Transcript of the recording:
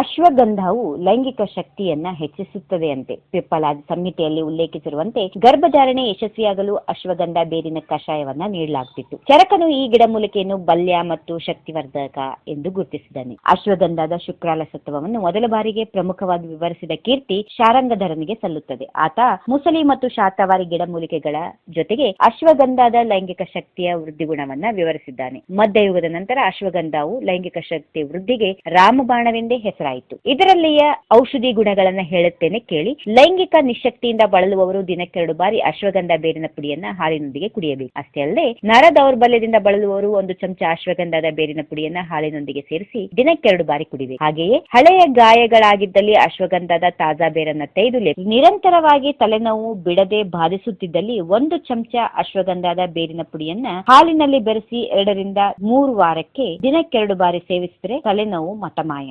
ಅಶ್ವಗಂಧವು ಲೈಂಗಿಕ ಶಕ್ತಿಯನ್ನ ಹೆಚ್ಚಿಸುತ್ತದೆಯಂತೆ ಪಿಪ್ಪಲಾದ ಸಂಹಿತೆಯಲ್ಲಿ ಉಲ್ಲೇಖಿಸಿರುವಂತೆ ಗರ್ಭಧಾರಣೆ ಯಶಸ್ವಿಯಾಗಲು ಅಶ್ವಗಂಧ ಬೇರಿನ ಕಷಾಯವನ್ನ ನೀಡಲಾಗುತ್ತಿತ್ತು ಚರಕನು ಈ ಗಿಡಮೂಲಿಕೆಯನ್ನು ಬಲ್ಯ ಮತ್ತು ಶಕ್ತಿವರ್ಧಕ ಎಂದು ಗುರುತಿಸಿದ್ದಾನೆ ಅಶ್ವಗಂಧದ ಶುಕ್ರಾಲ ಸತ್ವವನ್ನು ಮೊದಲ ಬಾರಿಗೆ ಪ್ರಮುಖವಾಗಿ ವಿವರಿಸಿದ ಕೀರ್ತಿ ಶಾರಂಗಧರನಿಗೆ ಸಲ್ಲುತ್ತದೆ. ಆತ ಮುಸಲಿ ಮತ್ತು ಶಾತವಾರಿ ಗಿಡಮೂಲಿಕೆಗಳ ಜೊತೆಗೆ ಅಶ್ವಗಂಧದ ಲೈಂಗಿಕ ಶಕ್ತಿಯ ವೃದ್ಧಿ ಗುಣವನ್ನ ವಿವರಿಸಿದ್ದಾನೆ. ಮಧ್ಯಯುಗದ ನಂತರ ಅಶ್ವಗಂಧವು ಲೈಂಗಿಕ ಶಕ್ತಿ ವೃದ್ಧಿಗೆ ರಾಮಬಾಣವೆಂದೇ ಇದರಲ್ಲಿಯ ಔಷಧಿ ಗುಣಗಳನ್ನ ಹೇಳುತ್ತೇನೆ ಕೇಳಿ. ಲೈಂಗಿಕ ನಿಶಕ್ತಿಯಿಂದ ಬಳಲುವವರು ದಿನಕ್ಕೆರಡು ಬಾರಿ ಅಶ್ವಗಂಧ ಬೇರಿನ ಪುಡಿಯನ್ನ ಹಾಲಿನೊಂದಿಗೆ ಕುಡಿಯಬೇಕು. ಅಷ್ಟೇ ಅಲ್ಲದೆ ನರ ದೌರ್ಬಲ್ಯದಿಂದ ಬಳಲುವವರು ಒಂದು ಚಮಚ ಅಶ್ವಗಂಧದ ಬೇರಿನ ಪುಡಿಯನ್ನ ಹಾಲಿನೊಂದಿಗೆ ಸೇರಿಸಿ ದಿನಕ್ಕೆರಡು ಬಾರಿ ಕುಡಿಬೇಕು. ಹಾಗೆಯೇ ಹಳೆಯ ಗಾಯಗಳಾಗಿದ್ದಲ್ಲಿ ಅಶ್ವಗಂಧದ ತಾಜಾ ಬೇರನ್ನ ತೆಗೆದು ನಿರಂತರವಾಗಿ ತಲೆನೋವು ಬಿಡದೆ ಬಾಧಿಸುತ್ತಿದ್ದಲ್ಲಿ ಒಂದು ಚಮಚ ಅಶ್ವಗಂಧದ ಬೇರಿನ ಪುಡಿಯನ್ನ ಹಾಲಿನಲ್ಲಿ ಬೆರೆಸಿ ಎರಡರಿಂದ ಮೂರು ವಾರಕ್ಕೆ ದಿನಕ್ಕೆರಡು ಬಾರಿ ಸೇವಿಸಿದರೆ ತಲೆನೋವು ಮಟಮಾಯ